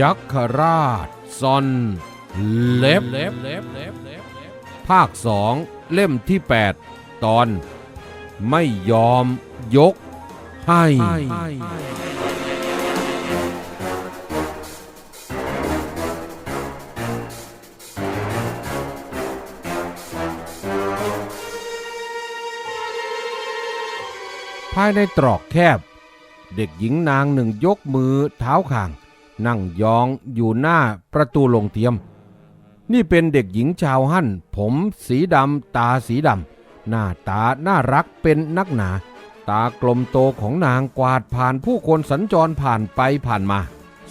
ยัคฆราชซอนเล็บภาคสองเล่มที่ 8 ตอน ไม่ยอมยกให้ภายในตรอกแคบ เด็กหญิงนางหนึ่งยกมือเท้าข้าง นั่งยองอยู่หน้าประตูโรงเตรียม นี่เป็นเด็กหญิงชาวฮั่น ผมสีดำตาสีดำหน้าตาน่ารักเป็นนักหนา ตากลมโตของนางกวาดผ่านผู้คนสัญจรผ่านไปผ่านมา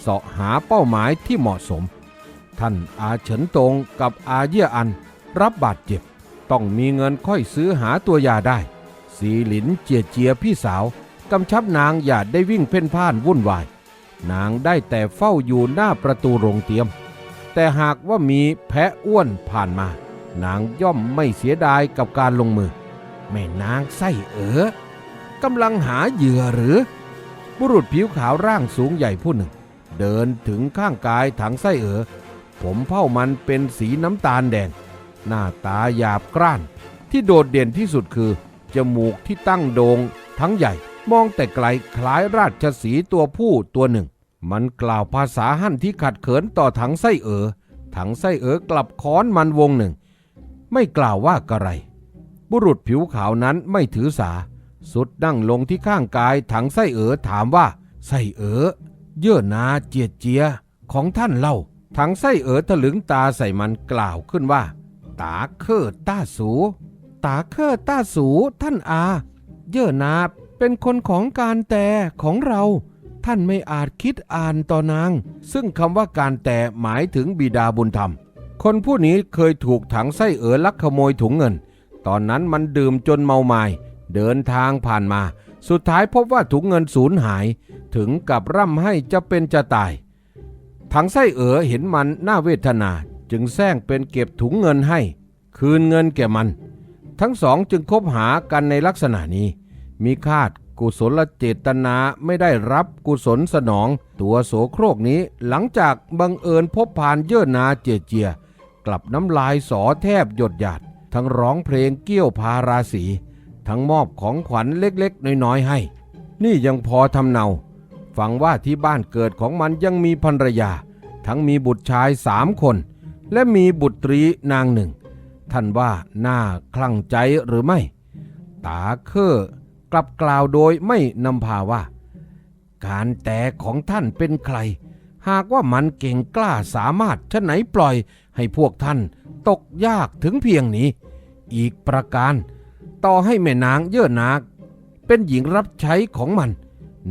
เสาะหาเป้าหมายที่เหมาะสม ท่านอาเฉินตงกับอาเยี่ยอัน รับบาดเจ็บ ต้องมีเงินค่อยซื้อหาตัวยาได้ สีหลินเจียเจียพี่สาวกำชับนางอย่าได้วิ่งเพ่นพ่านวุ่นวาย นางได้แต่เฝ้าอยู่หน้าประตูโรงเตรียม แต่หากว่ามีแพะอ้วนผ่านมา นางย่อมไม่เสียดายกับการลงมือ แม่นางไส้เอ๋อกำลังหาเหยื่อหรือ บุรุษผิวขาวร่างสูงใหญ่ผู้หนึ่ง เดินถึงข้างกายถังไส้เอ๋อผมเผ้ามันเป็นสีน้ำตาลแดง หน้าตาหยาบกร้าน ที่โดดเด่นที่สุดคือ จมูกที่ตั้งโด่งทั้งใหญ่ มองแต่ไกลคล้ายราชสีตัวผู้ตัวหนึ่ง มันกล่าวภาษาหั่นที่ขัดเขินต่อถังไส้เอ๋อถังไส้เอ๋อกลับค้อนมันวงหนึ่ง ไม่กล่าวว่ากระไร บุรุษผิวขาวนั้นไม่ถือสา สุดนั่งลงที่ข้างกายถังไส้เอ๋อถามว่า ไส้เอ๋อเยื่อนาเจียดเจียของท่านเล่า ถังไส้เอ๋อถลึงตาใส่มันกล่าวขึ้นว่า ตาเคอต้าสู ตาเคอต้าสูท่านอา เยื่อนา เป็นคนของการแต่ของเราท่านไม่อาจคิดอ่านต่อนาง ซึ่งคำว่าการแต่หมายถึงบิดาบุญธรรม คนผู้นี้เคยถูกถังไส้เอ๋อลักขโมยถุงเงิน ตอนนั้นมันดื่มจนเมาไมา้เดินทางผ่านมา สุดท้ายพบว่าถุงเงินสูญหาย ถึงกับร่ำให้จะเป็นจะตาย ถังไส้เอ๋อเห็นมันน่าเวทนา จึงแซงเป็นเก็บถุงเงินให้ คืนเงินแก่มัน ทั้งสองจึงคบหากันในลักษณะนี้ มีคาดกุศลเจตนาไม่ได้รับกุศลสนอง ตัวโสโครกนี้หลังจากบังเอิญพบผ่านเยื่อนาเจเจีย กลับน้ำลายสอแทบหยดหยาด ทั้งร้องเพลงเกี้ยวพาราสี ทั้งมอบของขวัญเล็กๆ น้อยๆให้ นี่ยังพอทำเนาฟังว่าที่บ้านเกิดของมันยังมีภรรยา ทั้งมีบุตรชายสามคน และมีบุตรีนางหนึ่ง ท่านว่าน่าคลั่งใจหรือไม่ ตาเคอ กลับกล่าวโดยไม่นำพาว่า การแต่ของท่านเป็นใคร หากว่ามันเก่งกล้าสามารถชะไหนปล่อยให้พวกท่านตกยากถึงเพียงนี้ อีกประการ ต่อให้แม่นางเย่อนาเป็นหญิงรับใช้ของมัน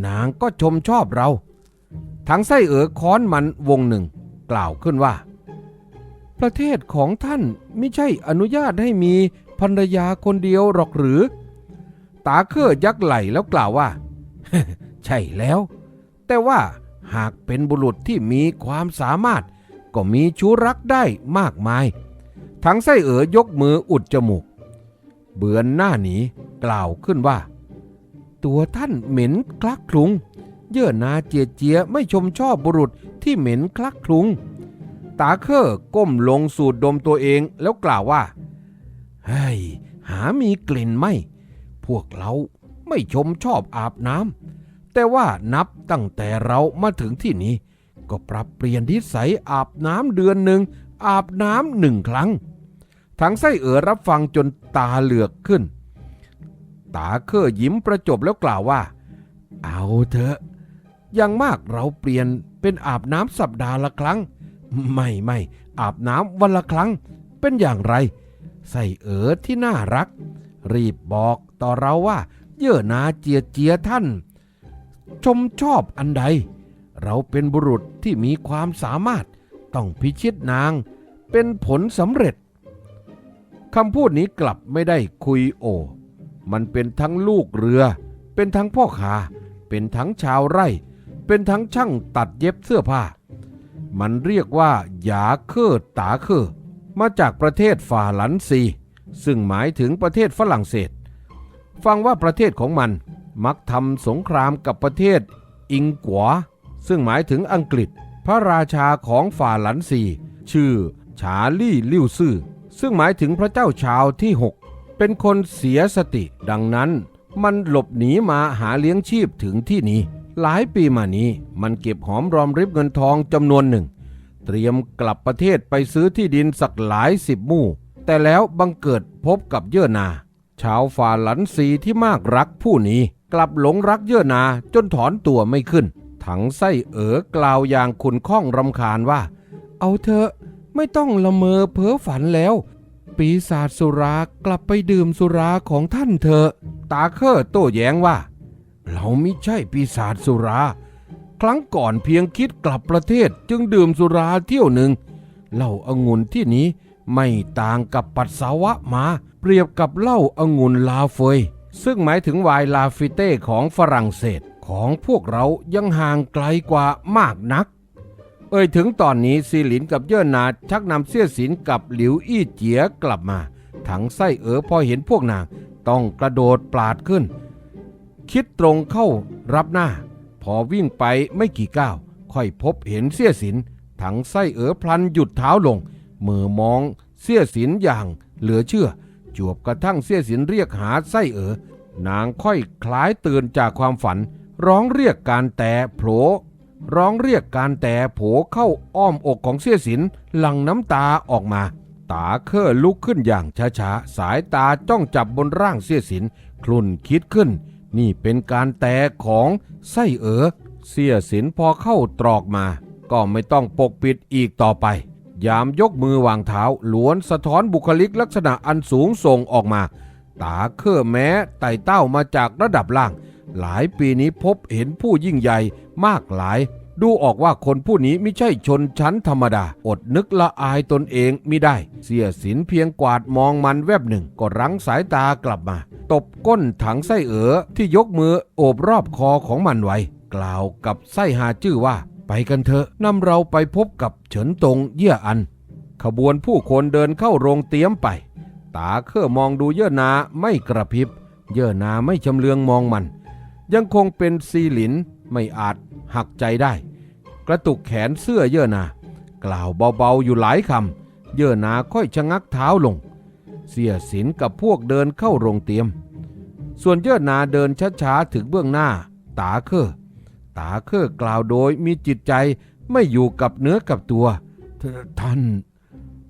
นางก็ชมชอบเรา ทั้งไส้เอ๋อค้อนมันวงหนึ่ง กล่าวขึ้นว่า ประเทศของท่านไม่ใช่อนุญาตให้มีภรรยาคนเดียวหรอกหรือ ตาเครือยักไหลแล้วกล่าวว่า ใช่แล้ว แต่ว่าหากเป็นบุรุษที่มีความสามารถ ก็มีชู้รักได้มากมาย ทั้งไส้เอ๋อยกมืออุดจมูก เบือนหน้าหนีกล่าวขึ้นว่า ตัวท่านเหม็นคลักคลุง เยื่อนาเจียเจียไม่ชมชอบบุรุษที่เหม็นคลักคลุง ตาเคอก้มลงสูดดมตัวเองแล้วกล่าวว่าเฮ้ยหามีกลิ่นไหมพ วกเราไม่ชมชอบอาบน้ำแต่ว่านับตั้งแต่เรามาถึงที่นี้ ก็ปรับเปลี่ยนนิสัยอาบน้ำเดือนหนึ่งอาบน้ำหนึ่งครั้ง ทั้งไส้เอ๋อรับฟังจนตาเหลือกขึ้น ตาเคอยิ้มประจบแล้วกล่าวว่า เอาเถอะอย่างมากเราเปลี่ยนเป็นอาบน้ำสัปดาห์ละครั้ง ไม่ไม่อาบน้ำวันละครั้ง เป็นอย่างไร ใส่เอ๋อที่น่ารัก รีบบอก ต่อเราว่า เย่อนาเจียเจียท่าน ชมชอบอันใด เราเป็นบุรุษที่มีความสามารถต้องพิชิตนาง เป็นผลสำเร็จคำพูดนี้กลับไม่ได้คุยโอ มันเป็นทั้งลูกเรือ เป็นทั้งพ่อขาเป็นทั้งชาวไร่ เป็นทั้งช่างตัดเย็บเสื้อผ้า มันเรียกว่าหยาเคอตาเคอมาจากประเทศฝาหลันซี ซึ่งหมายถึงประเทศฝรั่งเศส ฟังว่าประเทศของมันมักทำสงครามกับประเทศอิงกัว ซึ่งหมายถึงอังกฤษ พระราชาของฝ่าหลันซีชื่อฉาลี่ลิ่วซื่อ ซึ่งหมายถึงพระเจ้าชาวที่ 6 เป็นคนเสียสติดังนั้น มันหลบหนีมาหาเลี้ยงชีพถึงที่นี้ หลายปีมานี้มันเก็บหอมรอมริบเงินทองจำนวนหนึ่ง เตรียมกลับประเทศไปซื้อที่ดินสักหลายสิบมู่ แต่แล้วบังเกิดพบกับเยื่อนา ชาวฝ่าหลันซีที่มากรักผู้นี้กลับหลงรักเย่อนาจนถอนตัวไม่ขึ้น ถังไส้เอ๋อกล่าวอย่างขุนข้องรำคาญว่า เอาเถอะไม่ต้องละเมอเพ้อฝันแล้ว ปีศาจสุรากลับไปดื่มสุราของท่านเถอะ ตาเคอร์โต้แย้งว่า เราไม่ใช่ปีศาจสุรา ครั้งก่อนเพียงคิดกลับประเทศจึงดื่มสุราเที่ยวหนึ่งเหล้าองุ่นที่นี้ ไม่ต่างกับปัสสาวะหมา เปรียบกับเหล้าองุ่นลาเฟย ซึ่งหมายถึงไวน์ลาฟิเต้ของฝรั่งเศสของพวกเรายังห่างไกลกว่ามากนัก เอ่ยถึงตอนนี้ซีหลินกับเย่อนาชักนำเสี้ยสินกับหลิวอี้เจียกลับมา ถังไส้เอ๋อพอเห็นพวกนางต้องกระโดดปลาดขึ้น คิดตรงเข้ารับหน้า พอวิ่งไปไม่กี่ก้าว ค่อยพบเห็นเสี้ยสิน ถังไส้เอ๋อพลันหยุดเท้าลง มือมองเสี้ยสินอย่างเหลือเชื่อ จวบกระทั่งเสี้ยสินเรียกหาไส้เอ๋อนางค่อยคล้ายตื่นจากความฝัน ร้องเรียกการแต่โผลร้องเรียกการแต่โผเข้าอ้อมอกของเสี้ยสินหลั่งน้ำตาออกมา ตาเคร่อลุกขึ้นอย่างช้าๆ สายตาจ้องจับบนร่างเสี้ยสินคลุ่นคิดขึ้น นี่เป็นการแต่ของไส้เอ๋อเสี้ยสินพอเข้าตรอกมา ก็ไม่ต้องปกปิดอีกต่อไป ยามยกมือวางเท้าล้วนสะท้อนบุคลิกลักษณะอันสูงส่งออกมา ตาเคร่อแม้ไต่เต้ามาจากระดับล่าง หลายปีนี้พบเห็นผู้ยิ่งใหญ่มากหลาย ดูออกว่าคนผู้นี้ไม่ใช่ชนชั้นธรรมดา อดนึกละอายตนเองมิได้ เสียสินเพียงกวาดมองมันแวบหนึ่งก็รั้งสายตากลับมา ตบก้นถังไส้เอ๋อที่ยกมือโอบรอบคอของมันไว้ กล่าวกับไส้หาจื้อว่า ไปกันเถอะนำเราไปพบกับเฉินตงเยี่ยอัน ขบวนผู้คนเดินเข้าโรงเตี๊ยมไป ตาเคร่อมองดูเย่อนาไม่กระพริบ เย่อนาไม่ชำเลืองมองมัน ยังคงเป็นซีหลินไม่อาจหักใจได้ กระตุกแขนเสื้อเย่อนา กล่าวเบาๆอยู่หลายคำเย่อนาค่อยชะงักเท้าลง เสียสินกับพวกเดินเข้าโรงเตียม ส่วนเย่อนาเดินช้าๆถึงเบื้องหน้า ตาเคร่อ ตาเคร่อกล่าวโดยมีจิตใจไม่อยู่กับเนื้อกับตัว ท่าน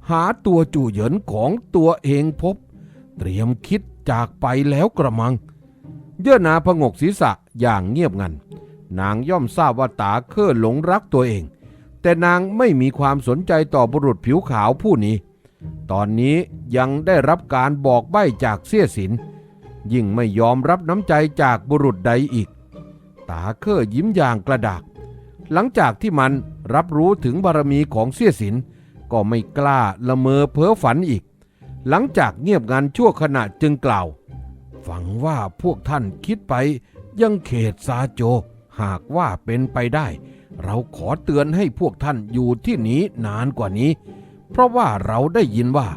หาตัวจู่เหยินของตัวเองพบ เตรียมคิดจากไปแล้วกระมัง เยื่อนาพงกศีรษะอย่างเงียบงัน นางย่อมทราบว่าตาเคร่อหลงรักตัวเอง แต่นางไม่มีความสนใจต่อบุรุษผิวขาวผู้นี้ ตอนนี้ยังได้รับการบอกใบ้จากเสี้ยสิน ยิ่งไม่ยอมรับน้ำใจจากบุรุษใดอีก ตาเคร่อยิ้มอย่างกระดาก หลังจากที่มันรับรู้ถึงบารมีของเสี้ยสิน ก็ไม่กล้าละเมอเพ้อฝันอีก หลังจากเงียบงันชั่วขณะจึงกล่าว ฝังว่าพวกท่านคิดไปยังเขตซาโจ หากว่าเป็นไปได้ เราขอเตือนให้พวกท่านอยู่ที่นี้นานกว่านี้ เพราะว่าเราได้ยินว่า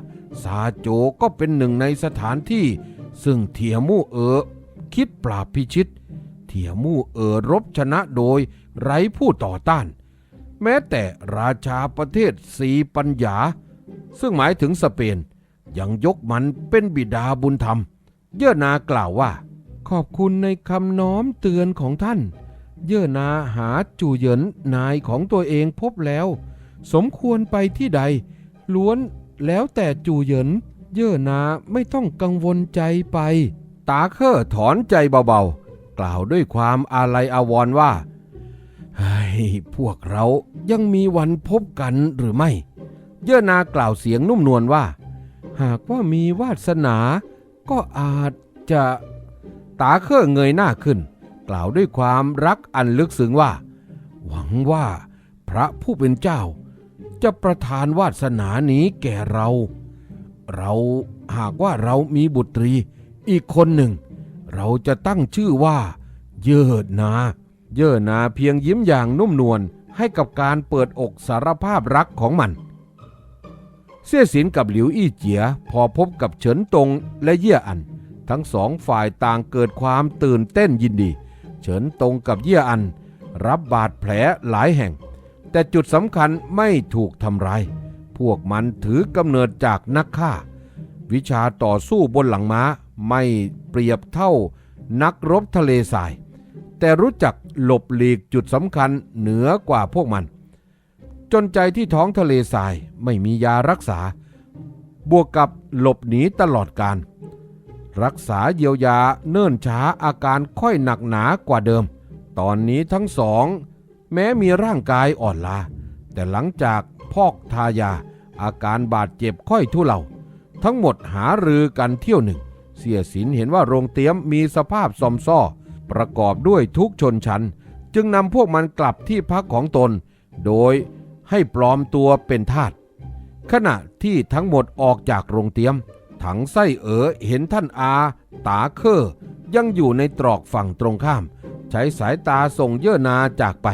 ซาโจก็เป็นหนึ่งในสถานที่ ซึ่งเทียมู่เออคิดปราบพิชิต เทียมู่เออรบชนะโดยไร้ผู้ต่อต้าน แม้แต่ราชาประเทศสีปัญญา ซึ่งหมายถึงสเปน ยังยกมันเป็นบิดาบุญธรรม เย่อนากล่าวว่า ขอบคุณในคำน้อมเตือนของท่าน เย่อนาหาจูเหยินนายของตัวเองพบแล้ว สมควรไปที่ใด ล้วนแล้วแต่จูเหยินเย่อนาไม่ต้องกังวลใจไป ตาเค่อถอนใจเบาๆ กล่าวด้วยความอาลัยอาวรณ์ว่าเฮ้ยพวกเรายังมีวันพบกันหรือไม่ เย่อนากล่าวเสียงนุ่มนวลว่า หากว่ามีวาสนา ก็อาจจะตาเคร่อเงยหน้าขึ้น กล่าวด้วยความรักอันลึกซึ้งว่า หวังว่าพระผู้เป็นเจ้า จะประทานวาสนานี้แก่เรา เราหากว่าเรามีบุตรีอีกคนหนึ่ง เราจะตั้งชื่อว่า เยิดนา เยิดนาเพียงยิ้มอย่างนุ่มนวลให้กับการเปิดอกสารภาพรักของมัน เสี่ยสินกับหลิวอี้เจียพอพบกับเฉินตงและเยี่ยอัน ทั้งสองฝ่ายต่างเกิดความตื่นเต้นยินดี เฉินตงกับเยี่ยอัน รับบาดแผลหลายแห่ง แต่จุดสำคัญไม่ถูกทำร้ายพวกมันถือกำเนิดจากนักฆ่า วิชาต่อสู้บนหลังม้า ไม่เปรียบเท่านักรบทะเลทราย แต่รู้จักหลบหลีกจุดสำคัญเหนือกว่าพวกมัน จนใจที่ท้องทะเลทรายไม่มียารักษา บวกกับหลบหนีตลอดการ รักษาเยียวยาเนิ่นช้าอาการค่อยหนักหนากว่าเดิม ตอนนี้ทั้งสอง แม้มีร่างกายอ่อนล้าแต่หลังจากพอกทายา อาการบาดเจ็บค่อยทุเลาทั้งหมดหารือกันเที่ยวหนึ่ง เสียสินเห็นว่าโรงเตี้ยมมีสภาพซอมซ่อ ประกอบด้วยทุกชนชั้น จึงนำพวกมันกลับที่พักของตน โดยให้ปลอมตัวเป็นทาสขณะที่ทั้งหมดออกจากโรงเตียม ถังไส้เอ๋อเห็นท่านอา ตาเคอยังอยู่ในตรอกฝั่งตรงข้าม ใช้สายตาส่งเย่อนาจากไป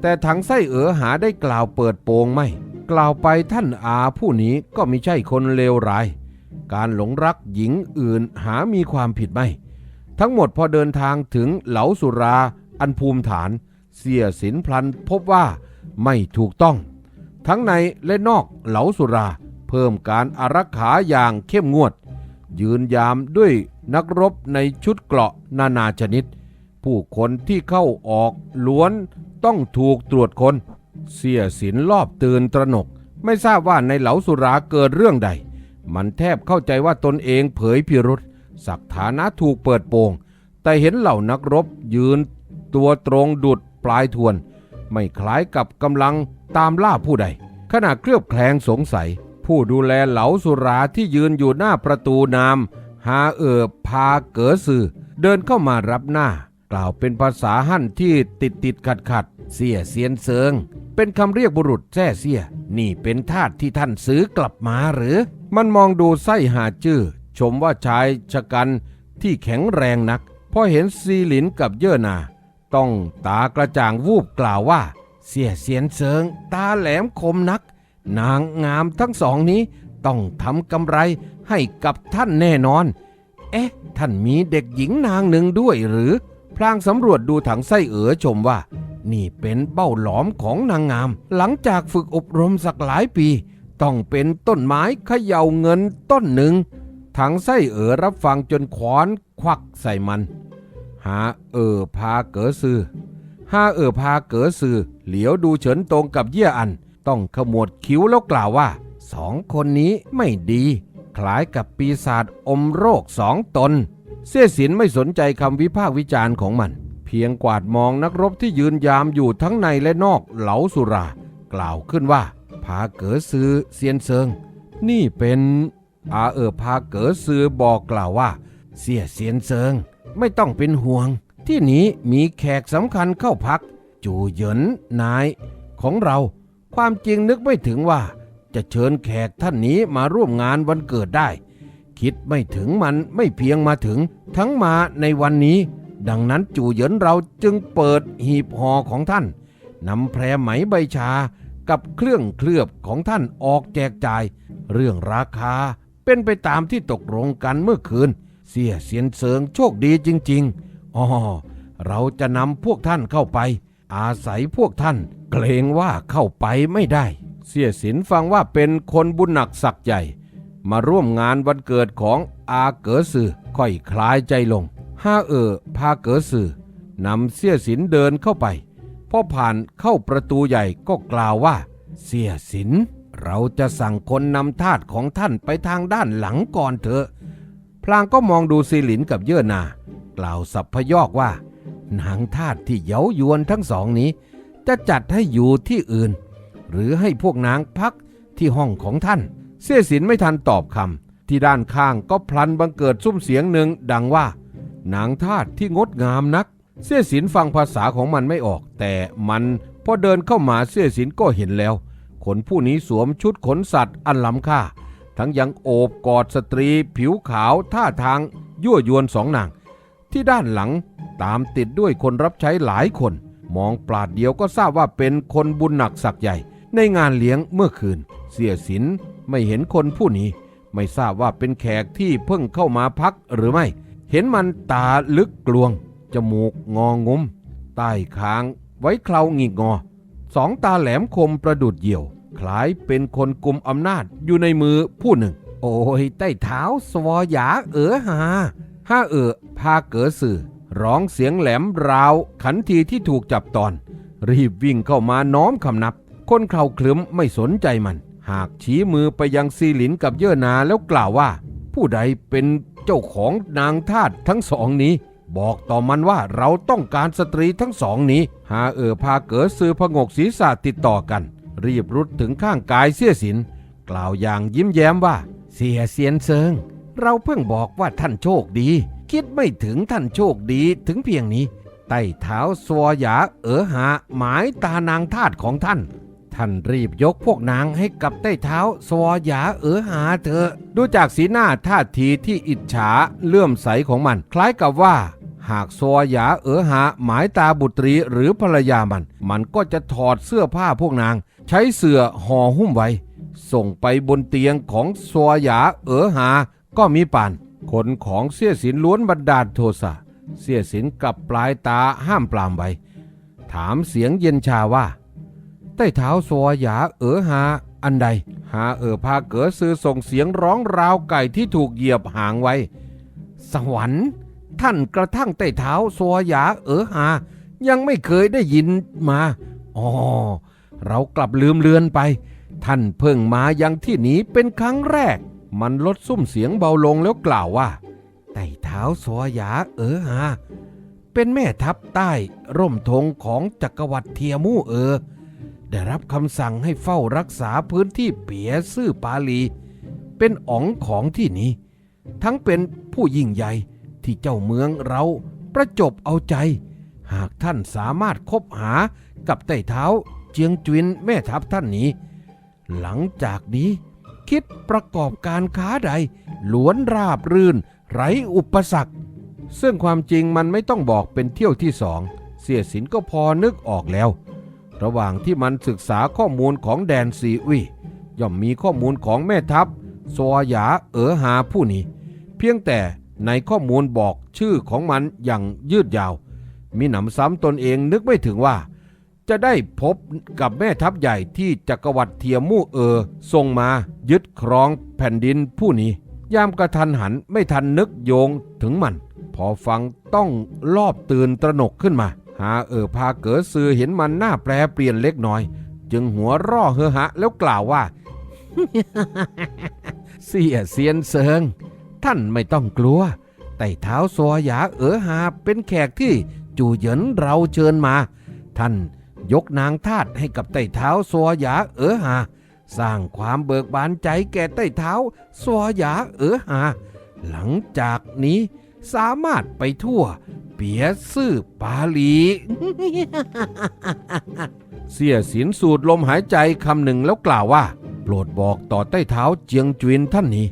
แต่ถังไส้เอ๋อหาได้กล่าวเปิดโปงไม่ กล่าวไปท่านอาผู้นี้ก็ไม่ใช่คนเลวร้าย การหลงรักหญิงอื่นหามีความผิดไหม ทั้งหมดพอเดินทางถึงเหลาสุราอันภูมิฐาน เสียสินพลันพบว่าไม่ถูกต้อง ทั้งในและนอกเหลาสุรา เพิ่มการอารักขาอย่างเข้มงวด ยืนยามด้วยนักรบในชุดเกราะนานาชนิด ผู้คนที่เข้าออกล้วนต้องถูกตรวจคน เสียสินรอบตื่นตระหนก ไม่ทราบว่าในเหลาสุราเกิดเรื่องใด มันแทบเข้าใจว่าตนเองเผยพิรุษสักฐานะถูกเปิดโปง แต่เห็นเหล่านักรบยืนตัวตรงดุดปลายทวน ไม่คล้ายกับกำลังตามล่าผู้ใด ขณะเคลือบแคลงสงสัย ผู้ดูแลเหลาสุราที่ยืนอยู่หน้าประตูนามฮาเอิบพาเก๋อซือเดินเข้ามารับหน้า กล่าวเป็นภาษาหั่นที่ติดติดขัดขัดเสียเสียนเซิง เป็นคำเรียกบุรุษแท้เสีย นี่เป็นทาสที่ท่านซื้อกลับมาหรือ มันมองดูไส้หาจื้อชมว่าชายชะกันที่แข็งแรงนัก พอเห็นซีหลินกับเย่อนา ต้องตากระจ่างวูบกล่าวว่า เสียเสียนเซิง ตาแหลมคมนัก นางงามทั้งสองนี้ต้องทำกำไรให้กับท่านแน่นอน เอ๊ะ ท่านมีเด็กหญิงนางหนึ่งด้วยหรือ พลางสำรวจดูถังไส้เอ๋อชมว่า นี่เป็นเบ้าหลอมของนางงาม หลังจากฝึกอบรมสักหลายปี ต้องเป็นต้นไม้เขย่าเงินต้นหนึ่งถังไส้เอ๋อรับฟังจนขวานควักใส่มัน หาเอ๋อพาเก๋อซือหาเอ๋อพาเก๋อซือเหลียวดูเฉินตรงกับเยี่ยอัน ต้องขมวดคิ้วแล้วกล่าวว่าสองคนนี้ไม่ดี คล้ายกับปีศาจอมโรคสองตน เสียสินไม่สนใจคำวิพากษ์วิจารณ์ของมัน เพียงกวาดมองนักรบที่ยืนยามอยู่ทั้งในและนอกเหลาสุรา กล่าวขึ้นว่า พาเก๋อซือเซียนเซิง นี่เป็นอาเออพาเก๋อซือบอกกล่าวว่า เสียเซียนเซิง ไม่ต้องเป็นห่วง ที่นี้มีแขกสำคัญเข้าพัก จูเหยินนาย ของเรา ความจริงนึกไม่ถึงว่า จะเชิญแขกท่านนี้มาร่วมงานวันเกิดได้ คิดไม่ถึงมันไม่เพียงมาถึง ทั้งมาในวันนี้ ดังนั้นจู่เหยินเราจึงเปิดหีบห่อของท่านนำแพรไหมใบชากับเครื่องเคลือบของท่านออกแจกจ่าย เรื่องราคาเป็นไปตามที่ตกลงกันเมื่อคืน เสียเสียนเสริงโชคดีจริงๆอ๋อเราจะนำพวกท่านเข้าไป อาศัยพวกท่าน เกรงว่าเข้าไปไม่ได้ เสียสินฟังว่าเป็นคนบุญหนักศักใหญ่ มาร่วมงานวันเกิดของอาเก๋อซือค่อยคลายใจลงห้าเออพาเก๋อซือนำเสียสินเดินเข้าไปพอผ่านเข้าประตูใหญ่ก็กล่าวว่า เสียสิน เราจะสั่งคนนำทาสของท่านไปทางด้านหลังก่อนเถอะ พลางก็มองดูซีหลินกับเย่อนา กล่าวสับพยอกว่า นางทาสที่เย้ายวนทั้งสองนี้ จะจัดให้อยู่ที่อื่น หรือให้พวกนางพักที่ห้องของท่าน เสียสินไม่ทันตอบคำที่ด้านข้างก็พลันบังเกิดซุ้มเสียงหนึ่งดังว่า นางทาสที่งดงามนัก เสียสินฟังภาษาของมันไม่ออก แต่มันพอเดินเข้ามาเสียสินก็เห็นแล้ว คนผู้นี้สวมชุดขนสัตว์อันล้ำค่า ทั้งยังโอบกอดสตรี ผิวขาวท่าทาง ยั่วยวนสองนาง ที่ด้านหลังตามติดด้วยคนรับใช้หลายคน มองปลาดเดียวก็ทราบว่าเป็นคนบุญหนักสักใหญ่ ในงานเลี้ยงเมื่อคืน เสียสิน ไม่เห็นคนผู้นี้ ไม่ทราบว่าเป็นแขกที่เพิ่งเข้ามาพักหรือไม่ เห็นมันตาลึกกลวง จมูกงองุมใต้คาง ไว้เคราหงิกงอ สองตาแหลมคมประดุดเหยี่ยว คล้ายเป็นคนกลุ่มอำนาจอยู่ในมือผู้หนึ่ง โอ้ยใต้เท้าสวอหยาเอ๋อหาห้าเอ๋อพาเก๋อสื่อ ร้องเสียงแหลมราว ขันทีที่ถูกจับตอน รีบวิ่งเข้ามาน้อมคำนับ คนเข่าคลึ้มไม่สนใจมัน หากชี้มือไปยังซีหลินกับเย่อนาแล้วกล่าวว่า ผู้ใดเป็นเจ้าของนางทาสทั้งสองนี้ บอกต่อมันว่าเราต้องการสตรีทั้งสองนี้ หาเออพาเก๋อซื้อพงกศีรษะติดต่อกัน รีบรุดถึงข้างกายเสียสิน กล่าวอย่างยิ้มแย้มว่า เสียเสียนเซิง เราเพิ่งบอกว่าท่านโชคดี คิดไม่ถึงท่านโชคดีถึงเพียงนี้ใต้เท้าสวหยาเอ๋อหาหมายตานางทาสของท่าน ท่านรีบยกพวกนางให้กับใต้เท้า สวหยาเอ๋อหาเถอะดูจากสีหน้าท่าทีที่อิจฉาเลื่อมใสของมัน คล้ายกับว่า หากสวหยาเอ๋อหาหมายตาบุตรีหรือภรรยามัน มันก็จะถอดเสื้อผ้าพวกนาง ใช้เสื่อห่อหุ้มไว้ ส่งไปบนเตียงของสวหยาเอ๋อหา ก็มีป่านคนของเสี้ยสินล้วนบันดาลโทสะเสี้ยสินกับปลายตาห้ามปรามไว้ถามเสียงเย็นชาว่า ใต้เท้าสวหยาเอ๋อหาอันใด หาเอ๋อพาเก๋อซื้อส่งเสียงร้องราวไก่ที่ถูกเหยียบหางไว้ สวรรค์ ท่านกระทั่งใต้เท้าสวหยาเอ๋อหา ยังไม่เคยได้ยินมาอ๋อเรากลับลืมเลือนไป ท่านเพิ่งมายังที่นี้เป็นครั้งแรก มันลดซุ้มเสียงเบาลงแล้วกล่าวว่าใต้เท้าสวหยาเอ๋อหา เป็นแม่ทัพใต้ร่มธงของจักรวรรดิเทียมู่เออ ได้รับคำสั่งให้เฝ้ารักษาพื้นที่เปียซื่อปาลี เป็นอ๋องของที่นี้ ทั้งเป็นผู้ยิ่งใหญ่ที่เจ้าเมืองเราประจบเอาใจ หากท่านสามารถคบหากับไต่เท้าเจียงจวินแม่ทัพท่านนี้ หลังจากนี้คิดประกอบการค้าใดล้วนราบรื่น ไร้อุปสรรค ซึ่งความจริงมันไม่ต้องบอกเป็นเที่ยวที่สอง เสียสินก็พอนึกออกแล้ว ระหว่างที่มันศึกษาข้อมูลของแดนซีอุยย่อมมีข้อมูลของแม่ทัพสวหยาเอ๋อหาผู้นี้ เพียงแต่ในข้อมูลบอกชื่อของมันอย่างยืดยาว มีหนำซ้ำตนเองนึกไม่ถึงว่า จะได้พบกับแม่ทัพใหญ่ที่จักรวรรดิเทียมู่เออส่งมายึดครองแผ่นดินผู้นี้ ยามกระทันหันไม่ทันนึกโยงถึงมัน พอฟังต้องรอบตื่นตระหนกขึ้นมา หาเออพาเก๋อซือเห็นมันหน้าแปรเปลี่ยนเล็กน้อย จึงหัวร่อเฮอหะแล้วกล่าวว่า เสียเซียนเซิง ท่านไม่ต้องกลัวไต่เท้าสวหยาเอ๋อหาเป็นแขกที่จูเหยินเราเชิญมา ท่านยกนางทาตให้กับไต่เท้าสวหยาเอ๋อหา สร้างความเบิกบานใจแก่ไต่เท้าสวหยาเอ๋อหา หลังจากนี้สามารถไปทั่ว เปียซื่อปาลี เสียสินสูดลมหายใจคำหนึ่งแล้วกล่าวว่า โปรดบอกต่อใต้เท้าเจียงจวินท่านนี้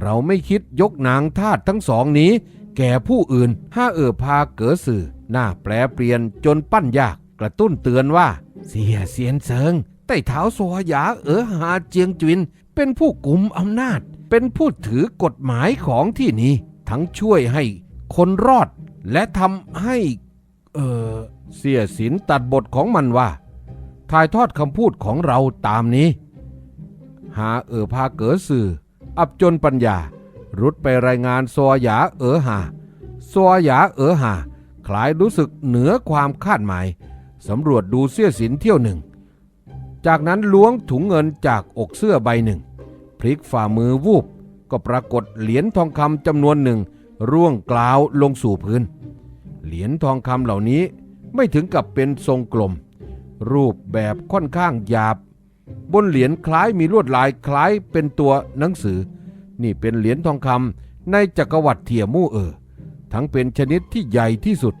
เราไม่คิดยกนางทาตทั้งสองนี้ แก่ผู้อื่นห้าเอ่อพาเก๋อสื่อ หน้าแปรเปลี่ยนจนปั้นยากกระตุ้นเตือนว่า เสียเสียนเซิงใต้เท้าสวหยาเอ๋อหาเจียงจวินเป็นผู้กุมอำนาจ เป็นผู้ถือกฎหมายของที่นี้ ทั้งช่วยให้คนรอด และทำให้เออเสียสินตัดบทของมันว่า ถ่ายทอดคำพูดของเราตามนี้ หาเออพาเก๋อสื่อ อับจนปัญญา รุดไปรายงานซัวหยาเออหาซัวหยาเออหาคล้ายรู้สึกเหนือความคาดหมายสำรวจดูเสื้อสินเที่ยวหนึ่ง จากนั้นล้วงถุงเงินจากอกเสื้อใบหนึ่ง พลิกฝ่ามือวูบ ก็ปรากฏเหรียญทองคำจำนวนหนึ่ง ร่วงกล่าวลงสู่พื้น เหรียญทองคำเหล่านี้ไม่ถึงกับเป็นทรงกลม รูปแบบค่อนข้างหยาบ บนเหรียญคล้ายมีลวดลายคล้ายเป็นตัวหนังสือ นี่เป็นเหรียญทองคำในจักรวรรดิเทียมู่เออทั้งเป็นชนิดที่ใหญ่ที่สุด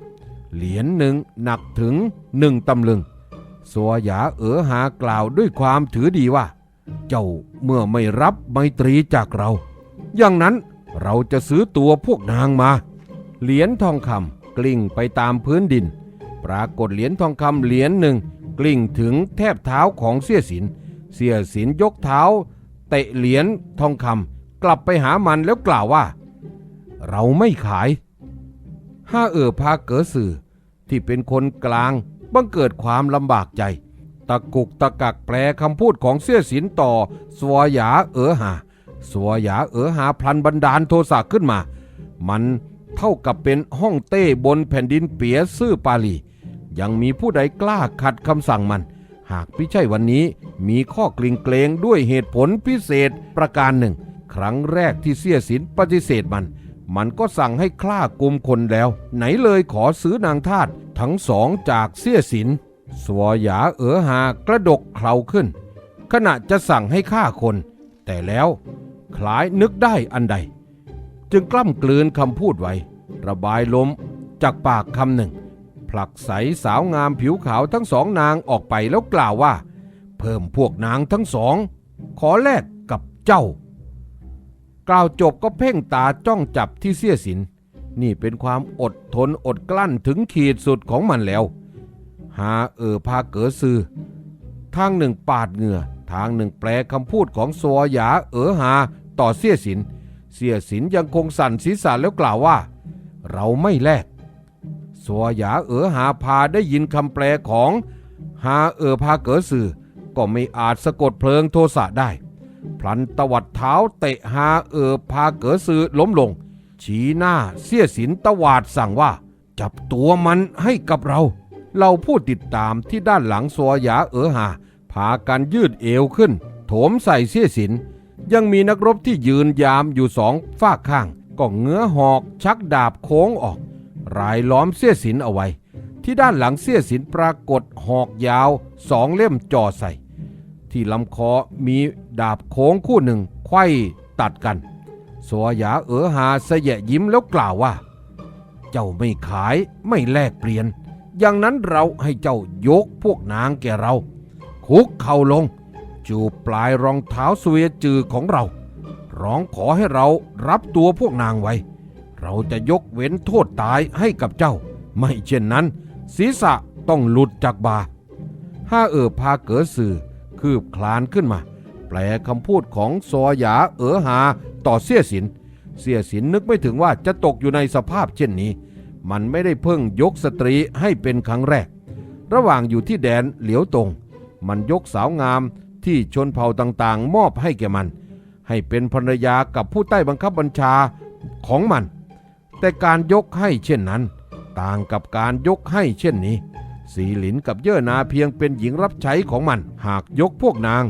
เหรียญหนึ่งหนักถึงหนึ่งตำลึงสัวหยาเอ๋อหากล่าวด้วยความถือดีว่า เจ้าเมื่อไม่รับไมตรีจากเรา อย่างนั้น เราจะซื้อตัวพวกนางมา เหรียญทองคำกลิ้งไปตามพื้นดิน ปรากฏเหรียญทองคำเหรียญหนึ่ง กลิ้งถึงแทบเท้าของเสียสิน เสียสินยกเท้า เตะเหรียญทองคำกลับไปหามันแล้วกล่าวว่า เราไม่ขาย ห้าเอ่อพาเก๋อสื่อ ที่เป็นคนกลางบังเกิดความลำบากใจ ตะกุกตะกักแปลคำพูดของเสี่ยสินต่อ สวหยาเอ๋อหา สัวหยาเอ๋อหาพลันบันดาลโทสะขึ้นมา มันเท่ากับเป็นห้องเต้บนแผ่นดินเปียซื่อปาลี ยังมีผู้ใดกล้าขัดคำสั่งมัน หากไม่ใช่วันนี้มีข้อกลิ่งเกรงด้วยเหตุผลพิเศษประการหนึ่ง ครั้งแรกที่เสียสินปฏิเสธมัน มันก็สั่งให้คล้ากลุมคนแล้ว ไหนเลยขอซื้อนางทาสทั้งสองจากเสียสินสวหยาเอ๋อหากระดกเคราขึ้น ขณะจะสั่งให้ฆ่าคน แต่แล้ว คล้ายนึกได้อันใด จึงกล้ำกลืนคำพูดไว้ ระบายลมจากปากคำหนึ่ง ผลักใสสาวงามผิวขาวทั้งสองนางออกไปแล้วกล่าวว่า เพิ่มพวกนางทั้งสอง ขอแลกกับเจ้า กล่าวจบก็เพ่งตาจ้องจับที่เสี้ยสิน นี่เป็นความอดทนอดกลั้นถึงขีดสุดของมันแล้ว หาเออพาเก๋อซือทางหนึ่งปาดเหงื่อ ทางหนึ่งแปลคำพูดของสัวหยาเอ๋อหา ต่อเสี้ยสิน เสี้ยสินยังคงสั่นศีรษะแล้วกล่าวว่า เราไม่แลกสัวหยาเอ๋อหาพาได้ยินคำแปลของหาเอ๋อพาเก๋อซือก็ไม่อาจสะกดเพลิงโทสะได้ พลันตวัดเท้าเตะหาเอ๋อพาเก๋อซือล้มลง ชี้หน้าเสี้ยสินตวาดสั่งว่า จับตัวมันให้กับเรา เราผู้ติดตามที่ด้านหลังสัวหยาเอ๋อหาพากันยืดเอวขึ้น โถมใส่เสี้ยสิน ยังมีนักรบที่ยืนยามอยู่สองฝ้าข้าง ก็เงื้อหอกชักดาบโค้งออก รายล้อมเสี้ยสินเอาไว้ ที่ด้านหลังเสี้ยสินปรากฏหอกยาวสองเล่มจ่อใส่ ที่ลำคอมีดาบโค้งคู่หนึ่งไขว้ตัดกันสัวยาเอ๋อหาเสยะยิ้มแล้วกล่าวว่า เจ้าไม่ขายไม่แลกเปลี่ยน อย่างนั้นเราให้เจ้ายกพวกนางแก่เรา คุกเข่าลง จูปลายรองเท้าสเวจือของเรา ร้องขอให้เรารับตัวพวกนางไว้ เราจะยกเว้นโทษตายให้กับเจ้า ไม่เช่นนั้น ศีรษะต้องหลุดจากบาห้าเอ่อพาเก๋อสื่อ คืบคลานขึ้นมา แปลคำพูดของซอหยาเอ๋อหาต่อเสี้ยสิน เสี้ยสินนึกไม่ถึงว่าจะตกอยู่ในสภาพเช่นนี้ มันไม่ได้เพิ่งยกสตรีให้เป็นครั้งแรก ระหว่างอยู่ที่แดนเหลียวตรง มันยกสาวงาม ที่ชนเผ่าต่างๆ มอบให้แก่มัน ให้เป็นภรรยากับผู้ใต้บังคับบัญชาของมัน แต่การยกให้เช่นนั้น ต่างกับการยกให้เช่นนี้ สีหลินกับเย่อนาเพียงเป็นหญิงรับใช้ของมัน หากยกพวกนาง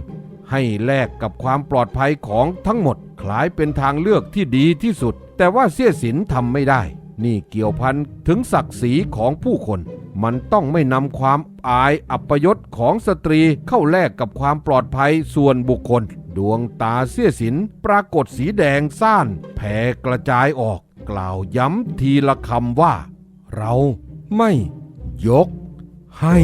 ให้แลกกับความปลอดภัยของทั้งหมดคล้ายเป็นทางเลือกที่ดีที่สุด แต่ว่าเสี้ยสินทำไม่ได้ นี่เกี่ยวพันถึงศักดิ์ศรีของผู้คน มันต้องไม่นำความอายอัปยศของสตรีเข้าแลกกับความปลอดภัยส่วนบุคคล ดวงตาเสี้ยสินปรากฏสีแดงซ่านแผ่กระจายออก กล่าวย้ำทีละคำว่า เราไม่ยกให้